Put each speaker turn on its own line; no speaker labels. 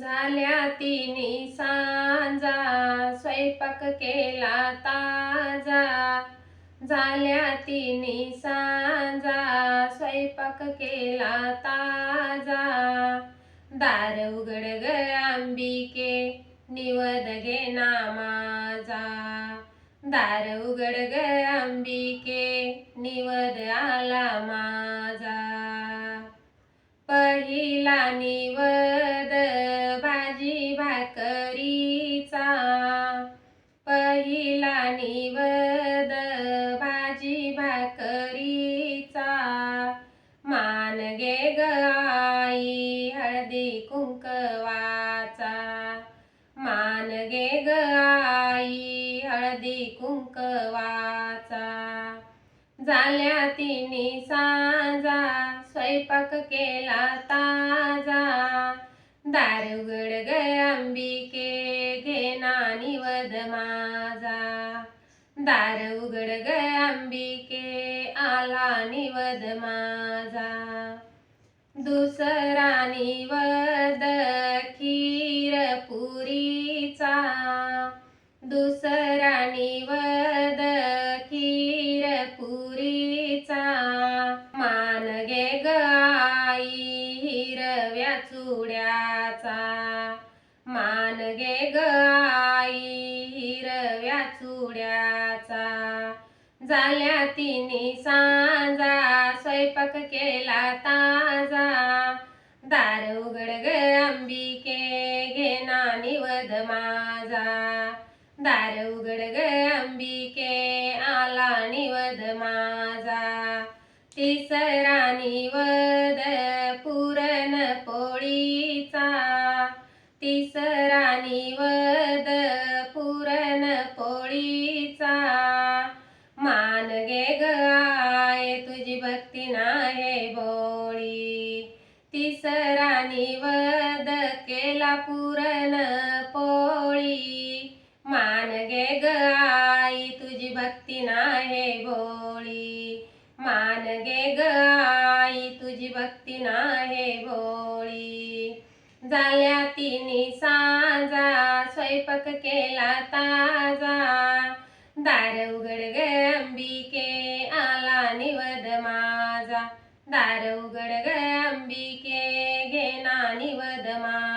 झाल्या तिने सांजा स्वयंपाक केला ताजा. झाल्या तिने सांजा स्वयंपाक केला ताजा. दार उघड ग अंबिके निवद घे नामाजा दार उघड ग अंबिके निवद आला माझा. पहिला निवद भाकरीचा पहिला निवद भाजी भाकरीचा. मान गे गाई हळदी कुंकवाचा. मान गे गाई हळदी कुंकवाचा. झाल्या तिने सांजा स्वयंपाक केला नानी निवद माझा. दार उघड ग अंबिके आला निवद माझा. दुसरा निवद खीर पुरीचा दुसरा निवद खीर पुरीचा मान गे ग हिरव्या चुड्याचा. मान गे ग हिरव्या चुड्याचा. झाल्या तिने सांजा स्वयंपाक केला ताजा. दार उघड ग अंबिके घेना निवद माझा. दार उघड ग अंबिके आला निवद माझा. तिसरा निवद पुरण पोळीचा. तिसरा निवद पोळीचा मान गे ग तुझी भक्ती नाही बोळी तिसरा निवद केला पुरण पोळी. मान गे ग तुझी भक्ती नाही भोळी मान गे ग तुझी भक्ती नाही भोळी झाल्या तिने सांजा स्वयंपाक केला ताजा. दारवगड ग अंबिके आला निवद माझा. दारवगड ग अंबिके घेना निवद माझा